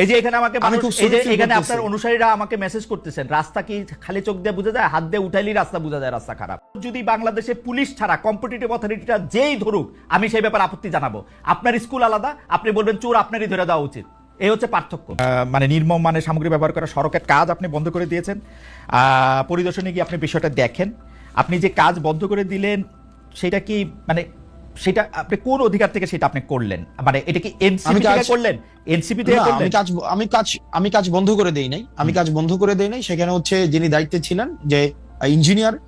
এই যে এখানে আমাকে এই যে এখানে আপনার অনুসারীরা আমাকে মেসেজ করতেছেন রাস্তা কি খালি চোখ দিয়ে বোঝা যায়? হাত দিয়ে উঠাইলেই রাস্তা বোঝা যায় রাস্তা খারাপ। যদি বাংলাদেশে পুলিশ ছাড়া কম্পিটিটিভ অথরিটিটা যেই ধরুক আমি সেই ব্যাপারে আপত্তি জানাব। আপনার স্কুল আলাদা আপনি বলবেন চোর আপনারই ধরে দেওয়া উচিত। এই হচ্ছে পার্থক্য। মানে নির্মম মানে সামগ্রী ব্যবহার করা সড়কের কাজ আপনি বন্ধ করে দিয়েছেন। আহ, পরিদর্শনে গিয়ে আপনি বিষয়টা দেখেন। আপনি যে কাজ বন্ধ করে দিলেন সেটা কি মানে সেটা আপনি কোন অধিকার থেকে সেটা আপনি করলেন? মানে এটা কি এনসিপি থেকে করলেন? এনসিপি থেকে করলেন আমি কাজ আমি কাজ আমি কাজ বন্ধ করে দেই নাই। আমি কাজ বন্ধ করে দেই নাই। সেখানে হচ্ছে যিনি দায়িত্বে ছিলেন যে ইঞ্জিনিয়ার।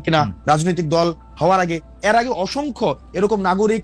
কিনা রাজনৈতিক দল হওয়ার আগে এর আগে অসংখ্য এরকম নাগরিক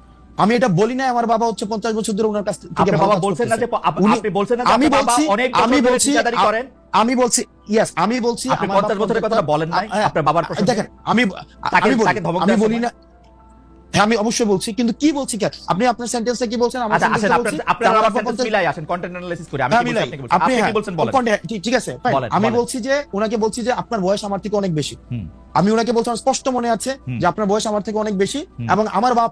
আমি এটা বলি নাই আমার বাবা হচ্ছে পঞ্চাশ বছর ধরে ওনার কাছ থেকে বাবা বলছেন না যে আপনি বলছেন না আমি বলছি অনেক আমি বলছি করেন। আমি বলছি ইয়েস আমি বলছি আপনি আমার 50 বছরের কথা বলেন নাই? হ্যাঁ, আপনার বাবার? দেখেন আমি আমি বলি না হ্যাঁ আমি অবশ্যই বলছি কিন্তু কি বলছি কেন? আপনি আপনার সেন্টেন্সটা কি বলছেন? আমার আচ্ছা বলছি, আপনার আমার 50 মিলাই আসেন কন্টেন্ট অ্যানালাইসিস করে। আমি হ্যাঁ, কি বলছি আপনি কি বলছেন? কি হ্যাঁ, বলেন। ঠিক- আছে আমি বলছি যে ওনাকে বলছি যে আপনার বয়স আমার থেকে অনেক বেশি। আমি ওনাকে বলছি স্পষ্ট মনে আছে যে আপনার বয়স আমার থেকে অনেক বেশি এবং আমার বাপ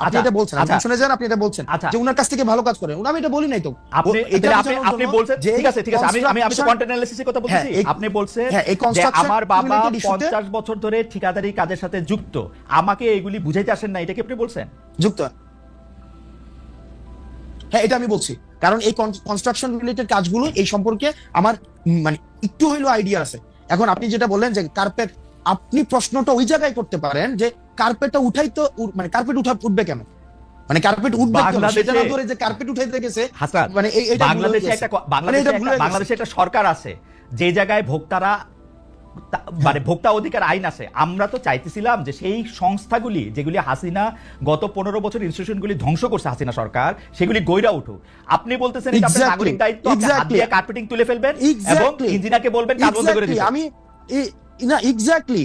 আপনি এটা বলছেন আপনি। শুনে যান আপনি এটা বলছেন। যে ওনার কাছ থেকে ভালো কাজ করে আমি এটা বলি নাই তো। আপনি ও- এটা তাহলে আপনি আপনি বলছেন ঠিক আছে ঠিক আছে। আমি আমি আমি কন্টেন্ট অ্যানালিসিসের কথা বলতেছি। আপনি বলছেন যে আমার বাবা 50 বছর ধরে ঠিকাদারি কাজের সাথে যুক্ত। আমাকে এগুলি বুঝাইতে আসেন না এটা কি আপনি বলছেন? যুক্ত। হ্যাঁ এটা আমি বলছি। কারণ এই কনস্ট্রাকশন রিলেটেড কাজগুলো এই সম্পর্কে আমার মানে একটু হইলেও আইডিয়া আছে। এখন আপনি যেটা বললেন যে কার্পেট আপনি প্রশ্নটা ওই জায়গায় করতে পারেন যে কার্পেটটা উঠাই তো মানে কার্পেট উঠা উঠবে কেন মানে কার্পেট উঠবে কেন? সেটা না ধরে যে কার্পেট উঠাইতে গেছে মানে এই- এইটা বাংলাদেশে একটা মানে বাংলাদেশে বাংলাদেশে একটা সরকার আছে যে জায়গায় ভোক্তারা মানে ভোক্তা অধিকার আইন আছে। আমরা তো চাইতেছিলাম যে সেই সংস্থাগুলি যেগুলি হাসিনা গত পনেরো বছর ইনস্টিটিউশনগুলি ধ্বংস করছে হাসিনা সরকার সেগুলি গইরা উঠুক। আপনি বলতেছেন এটা আপনার নাগরিক দায়িত্ব আপনি কার্পেটিং তুলে ফেলবেন এবং ইঞ্জিনিয়ারকে বলবেন কাজ বন্ধ করে দিতে আমি না এক্স্যাক্টলি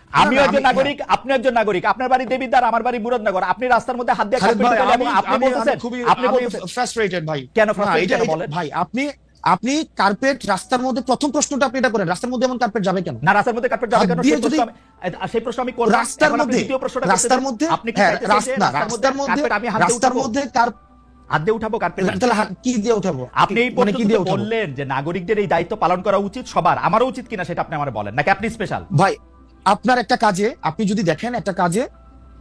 না, একজন নাগরিক আপনি একজন নাগরিক। আপনার বাড়ি দেবিদ্বার আমার বাড়ি মুরাদনগর। আপনি রাস্তার মধ্যে হাত দিয়ে আমি আপনি আমি- আমি বলতেছেন আপনি ফ্রাস্ট্রেটেড ভাই। কেন এটা- বলেন? ভাই আপনি আপনি কার্পেট রাস্তার মধ্যে প্রথম প্রশ্নটা আপনি এটা করেন। রাস্তার মধ্যে এমন কার্পেট যাবে কেন? না রাস্তার মধ্যে কার্পেট যাবে কেন? সেই যদি- সেই প্রশ্ন আমি করলাম। রাস্তার মধ্যে দ্বিতীয় প্রশ্নটা রাস্তার মধ্যে আপনি হ্যাঁ রাস্তা রাস্তার মধ্যে রাস্তার মধ্যে কার্পেট আমি হাত দিয়ে রাস্তার উঠাবো? মধ্যে কার হাত দিয়ে উঠাবো কার্পেট তাহলে কি দিয়ে উঠাবো? আপনি মানে কি দিয়ে বললেন যে নাগরিকদের এই দায়িত্ব পালন করা উচিত সবার আমারও উচিত কিনা সেটা আপনি আমার বলেন। নাকি আপনি স্পেশাল ভাই আপনার একটা কাজে আপনি যদি দেখেন একটা কাজে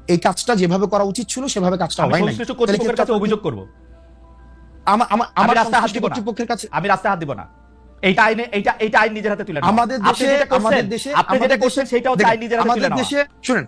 এই কাজটা যেভাবে করা উচিত ছিল সেভাবে কাজটা হয় না অভিযোগ করব? আমা- আমা- আমি রাস্তা হাত দিব না। কর্তৃপক্ষের কাছে আমি রাস্তা হাত দিব না। এইটা আইনে এইটা এইটা আইন নিজের হাতে তুলে আমাদের দেশে আমাদের দেশে আপনি যেটা করছেন দেশে- সেটা আইন নিজের হাতে তুলে আমাদের দেশে শুনেন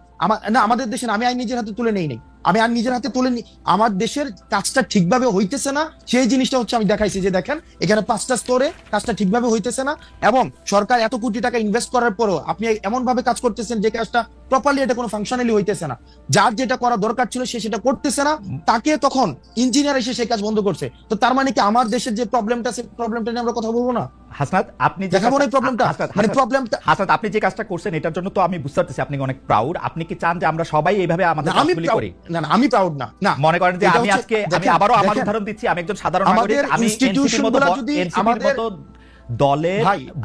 না আমাদের দেশে আমি আইন নিজের হাতে তুলে নেই নাই। আমি আর নিজের হাতে তুলে আমার দেশের কাজটা ঠিকভাবে হইতেছে না, সেই জিনিসটা হচ্ছে আমি দেখাইছি যে দেখেন, এখানে পাঁচটা স্তরে কাজটা ঠিকভাবে হইতেছে না, এবং সরকার এত কোটি টাকা ইনভেস্ট করার পরেও আপনি এমন ভাবে কাজ করতেছেন যে কাজটা প্রপারলি এটা কোনো ফাংশনালি হইতেছে না। যার যেটা করা দরকার ছিল সে সেটা করতেছে না, তাকে তখন ইঞ্জিনিয়ার এসে সেই কাজ বন্ধ করছে। তো তার মানে কি আমার দেশের যে প্রবলেমটা সেই প্রবলেমটা নিয়ে আমরা কথা বলব না? হাসনাত আপনি দেখাবো না প্রবলেমটা হাসনাত, মানে প্রবলেমটা হাসনাত আপনি যে কাজটা করছেন এটার জন্য তো আমি বুঝতে পারতেছি আপনি অনেক প্রাউড আপনি কি চান যে আমরা সবাই এইভাবে আমাদের কাজগুলি করি? না না আমি প্রাউড না। না মনে করেন যে আমি আজকে আমি আবারও আমার উদাহরণ দিচ্ছি আমি একজন সাধারণ নাগরিক আমি institution NCP র মতো গুলা ব- যদি আমাদের-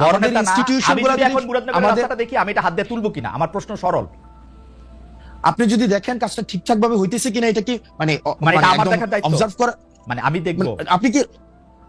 বড় নেতা না institution আমি গুলা যদি যদি এখন মুরাদনগরের রাস্তাটা দেখি আমি এটা হাত দিয়ে তুলবো কিনা? আমার প্রশ্ন সরল। আপনি যদি দেখেন কাজটা ঠিকঠাক ভাবে হইতেছে কিনা এটা কি মানে মানে আমার দেখার দায়িত্ব? অবজার্ভ করা মানে আমি দেখব। মানে আপনি কি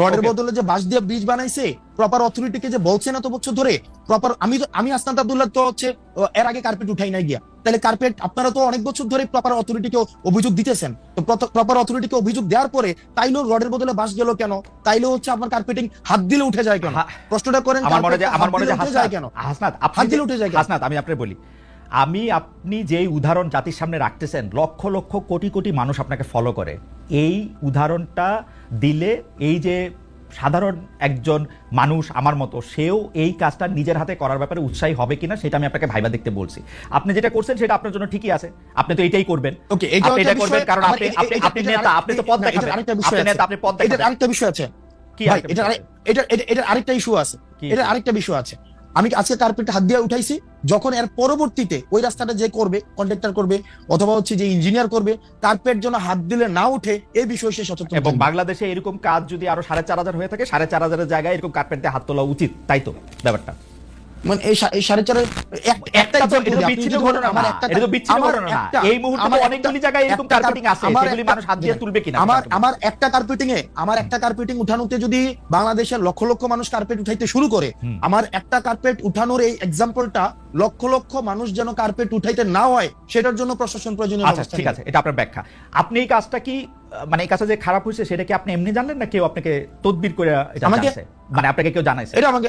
রডের বদলে যে বাঁশ দিয়ে ব্রিজ বানাইছে প্রপার অথরিটিকে যে বলছে না তো বছর ধরে প্রপার আমি তো আমি আসনাত আব্দুল্লাহ তো হচ্ছে এর আগে কার্পেট উঠাই নাই গিয়া। তাহলে কার্পেট আপনারা তো অনেক বছর ধরে প্রপার অথরিটিকে অভিযোগ দিতেছেন। তো প্রপার অথরিটিকে অভিযোগ দেওয়ার পরে তাইলেও রডের বদলে বাঁশ গেল কেন? তাইলেও হচ্ছে আপনার কার্পেটিং হাত দিলে উঠে যায় কেন? প্রশ্নটা করেন আমার মনে যে আমার হাত মনে দিলে যে উঠে যায় কেন? হাসনাত হাত দিলে উঠে যায়? হাসনাত আমি আপনাকে বলি আমি আপনি যেই উদাহরণ জাতির সামনে রাখতেছেন লক্ষ লক্ষ কোটি কোটি মানুষ আপনাকে ফলো করে। এই উদাহরণটা দিলে এই যে সাধারণ একজন মানুষ আমার মতো সেও এই কাজটা নিজের হাতে করার ব্যাপারে উৎসাহী হবে কিনা সেটা আমি আপনাকে ভাইবা দেখতে বলছি। আপনি যেটা করছেন সেটা আপনার জন্য ঠিকই আছে। আপনি তো এটাই করবেন। ওকে এটা করবেন কারণ আপনি আপনি নেতা আপনি তো পদ দেখাবেন। আপনি নেতা আপনি পদ দেখাবেন। আরেকটা বিষয় আছে। কি এটা? এটা আরেকটা ইস্যু আছে। এটা? আরেকটা বিষয় আছে। আমি আজকে কার্পেট হাত দিয়ে উঠাইছি যখন এর পরবর্তীতে ওই রাস্তাটা যে করবে কন্ট্রাক্টর করবে অথবা হচ্ছে যে ইঞ্জিনিয়ার করবে কার্পেট যেন হাত দিলে না উঠে এই বিষয়ে সে সচেতন এবং বাংলাদেশে এরকম কাজ যদি আরও সাড়ে চার হাজার হয়ে থাকে সাড়ে চার হাজারের জায়গায় এরকম কার্পেট দিয়ে হাত তোলা উচিত তাই তো ব্যাপারটা? মানে এই এই সাড়ে একটা বিচ্ছিন্ন ঘটনা আমার একটা এটা তো বিচ্ছিন্ন ঘটনা না। এই মুহূর্তে অনেকগুলি জায়গায় এরকম কার্পেটিং আছে, সেগুলি মানুষ হাত দিয়ে তুলবে কিনা? আমার আমার একটা কার্পেটিং এ আমার একটা কার্পেটিং উঠানোতে যদি বাংলাদেশের লক্ষ লক্ষ মানুষ কার্পেট উঠাইতে শুরু করে আমার একটা কার্পেট উঠানোর এই এক্সাম্পলটা লক্ষ লক্ষ মানুষ যেন কার্পেট উঠাইতে না হয় সেটার জন্য প্রশাসন প্রয়োজনীয় আচ্ছা ঠিক আছে এটা আপনার ব্যাখ্যা। আপনি এই কাজটা কি মানে এই কাজটা যে খারাপ হয়েছে সেটা কি আপনি এমনি জানলেন না কেউ আপনাকে তদবির করে এটা আমাকে- মানে আপনাকে কেউ জানাইছে? এটা আমাকে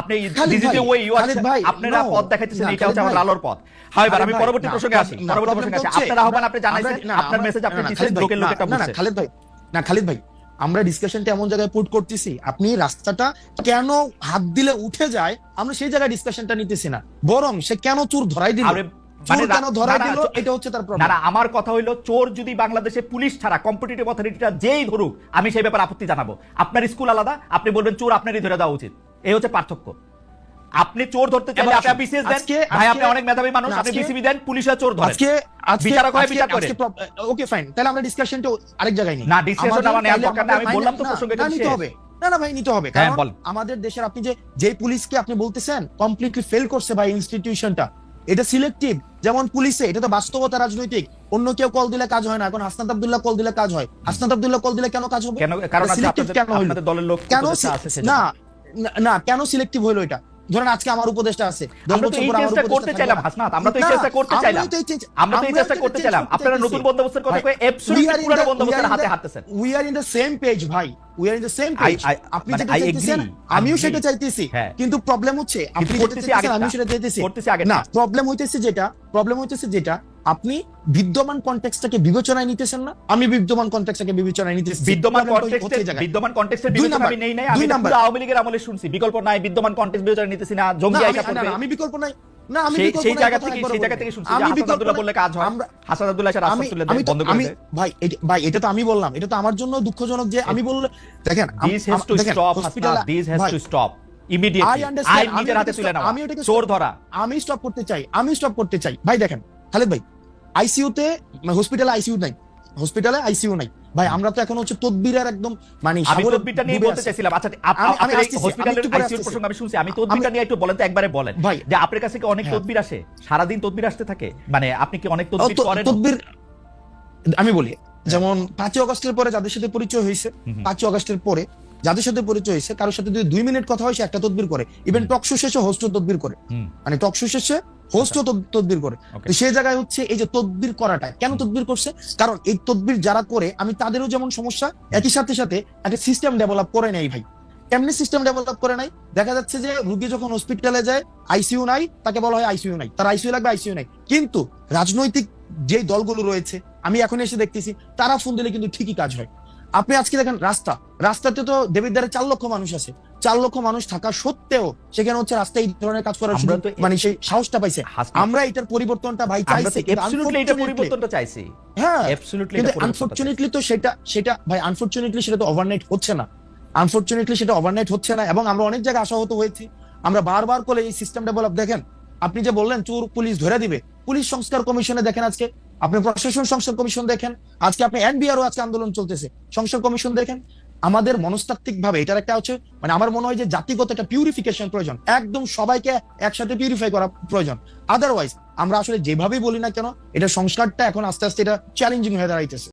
আপনি Khalid this is way you are আপনারা পথ দেখাইতেছেন এটা হচ্ছে আমার পথ। হয় এবার আমি পরবর্তী প্রসঙ্গে আসি পরবর্তী প্রসঙ্গে আসি। আপনার আহ্বান আপনি জানাইছেন আপনার মেসেজ আপনি দিচ্ছেন লোকের লোক বুঝছে খালিদ ভাই না খালিদ ভাই আমরা ডিসকাশনটা এমন জায়গায় পুট করতেছি আপনি রাস্তাটা কেন হাত দিলে উঠে যায় আমরা সেই জায়গায় ডিসকাশনটা নিতেছি না। বরং সে কেন চুর ধরাই দিল? আমার কথা হইল চোর যদি বাংলাদেশে পুলিশ ছাড়া কম্পিটিটিভ অথরিটিটা যেই ধরুক আমি সেই ব্যাপারে আপত্তি জানাব। আপনার স্কুল আলাদা আপনি বলবেন চোর আপনারই ধরে দেওয়া উচিত। এই হচ্ছে পার্থক্য। আপনি চোর ধরতে চাইলে আপনি বিসিএস দেন। ভাই আপনি অনেক মেধাবী মানুষ আপনি বিসিবি দেন পুলিশে চোর ধরে। আজকে বিচারক হয় বিচার করে। ওকে ফাইন তাহলে আমরা ডিসকাশনটা আরেক জায়গায় নিই। না, আমার নেওয়ার দরকার নেই, আমি বললাম তো না, প্রসঙ্গটা নিতে হবে। না না ভাই নিতে হবে। হ্যাঁ, কারণ আমাদের দেশের আপনি যে যে পুলিশকে আপনি বলতেছেন কমপ্লিটলি ফেল করছে ভাই ইনস্টিটিউশনটা এটা সিলেক্টিভ যেমন পুলিশে এটা তো বাস্তবতা রাজনৈতিক। অন্য কেউ কল দিলে কাজ হয় না। এখন হাসনাত আব্দুল্লাহ কল দিলে কাজ হয়। হাসনাত আব্দুল্লাহ কল দিলে কেন কাজ হবে? কেন কারণ আপনাদের কেন দলের লোক কেন। না না- কেন সিলেক্টিভ হইল এটা? ধরেন আজকে আমার উপদেশটা আছে। আমরা তো এই চেষ্টা করতে চাইলাম হাসনাত আমরা তো এই চেষ্টা করতে চাইলাম। তো এই চেষ্টা- আমরা তো এই চেষ্টা করতে চাইলাম। আপনারা নতুন। বন্দোবস্তের কথা কয়ে বন্দোবস্তের হাতে হাঁটতেছেন। are in the same page ভাই। আপনি মানে যেটা চাইতেছেন আমিও সেটা চাইতেছি। কিন্তু প্রবলেম হচ্ছে আপনি যেটা চাইতেছেন আমিও সেটা চাইতেছি। না প্রবলেম হইতেছে যেটা প্রবলেম হইতেছে যেটা আপনি বিদ্যমান কনটেক্সটটাকে বিবেচনায় নিতেছেন না? আমি বিদ্যমান কনটেক্সটটাকে বিবেচনায় নিতেছি। বিদ্যমান কন্টেক্সটে। বিদ্যমান কন্টেক্সটের দুই বিবেচনা আমি নেই নাই আমি। পুরো আওয়ামী লীগের আমলে শুনছি। বিকল্প নাই বিদ্যমান কন্টেক্সট বিবেচনা নিতেছি না জঙ্গি আইসা করবে না, আমি বিকল্প নাই। না আমি সেই জায়গা থেকে সেই জায়গা থেকে শুনছি আমি বিকল্প আব্দুল্লাহ বললে কাজ হয়। হাসান আব্দুল্লাহ এসে রাস্তা তুলে বন্ধ করে ভাই ভাই এটা তো আমি বললাম। এটা তো আমার জন্য দুঃখজনক যে আমি বললে দেখেন this has to stop hospital- this has to stop immediately আমি নিজের হাতে তুলে আমি ওটাকে চোর ধরা। আমি স্টপ করতে চাই আমি স্টপ করতে চাই। ভাই দেখেন খালেদ ভাই আইসিইউতে হসপিটালে আইসিইউ নাই। হসপিটালে আইসিইউ নাই। ভাই আমরা তো এখন হচ্ছে তদবিরের একদম মানে আমি তদবিরটা নিয়ে বলতে চাইছিলাম। আচ্ছা আপ- আমি- হসপিটালের একটু পরে প্রসঙ্গ আমি শুনছি। আমি তদবিরটা নিয়ে একটু বলেন তো একবারে বলেন। ভাই। যে আপনার কাছে কি অনেক হ্যাঁ। তদবির আসে? সারাদিন তদবির আসতে থাকে? মানে আপনি কি অনেক তদবির করেন তদবির আমি বলি যেমন পাঁচই অগস্টের পরে যাদের সাথে পরিচয় হয়েছে। পাঁচই অগস্টের পরে যাদের সাথে পরিচয় হয়েছে কারোর সাথে যদি দুই মিনিট কথা হয় সে একটা তদবির করে। ইভেন হুম। টকশো শেষে হোস্ট তদবির করে। মানে টকশো শেষে হোস্ট তদবির করে। তো সেই জায়গায় হচ্ছে এই যে তদবির করাটা কেন তদবির করছে? কারণ এই তদবির যারা করে আমি তাদেরও যেমন সমস্যা একই সাথে সাথে একটা সিস্টেম ডেভেলপ করে নেই ভাই। এমনি সিস্টেম ডেভেলপ করে নাই দেখা যাচ্ছে যে রুগী যখন হসপিটালে যায় আইসিইউ নাই তাকে বলা হয় আইসিইউ নাই। তার আইসিইউ লাগবে আইসিইউ নাই। কিন্তু রাজনৈতিক যে দলগুলো রয়েছে আমি এখন এসে দেখতেছি তারা ফোন দিলে কিন্তু ঠিকই কাজ হয়। আপনি আজকে দেখেন রাস্তা। রাস্তাতে তো দেবিদ্বারে চার লক্ষ মানুষ আছে। চার লক্ষ মানুষ থাকা সত্ত্বেও সেখানে হচ্ছে রাস্তায় এই ধরনের কাজ করার সুযোগ মানে সেই সাহসটা পাইছে। আমরা এটার পরিবর্তনটা ভাই চাইছি absolutely এটা পরিবর্তনটা চাইছি। হ্যাঁ কিন্তু। আনফরচুনেটলি তো সেটা সেটা ভাই আনফরচুনেটলি সেটা তো ওভারনাইট হচ্ছে না। আনফরচুনেটলি সেটা ওভারনাইট হচ্ছে না এবং আমরা অনেক জায়গায় আশাহত হয়েছি। আমরা বারবার করে এই সিস্টেম ডেভেলপ দেখেন আপনি যে বললেন চোর পুলিশ ধরে দিবে। পুলিশ সংস্কার কমিশনে দেখেন আজকে আপনি প্রশাসন সংসদ কমিশন দেখেন, আজকে আপনি এনবিআরও আজকে আন্দোলন চলতেছে। সংসদ কমিশন দেখেন, আমাদের মনস্তাত্ত্বিক ভাবে এটার একটা হচ্ছে মানে আমার মনে হয় যে জাতিগত একটা পিউরিফিকেশন প্রয়োজন। একদম সবাইকে একসাথে পিউরিফাই করা প্রয়োজন। আদারওয়াইজ আমরা আসলে যেভাবেই বলি না কেন, এটা সংস্কারটা এখন আস্তে আস্তে এটা চ্যালেঞ্জিং হয়ে দাঁড়াইতেছে।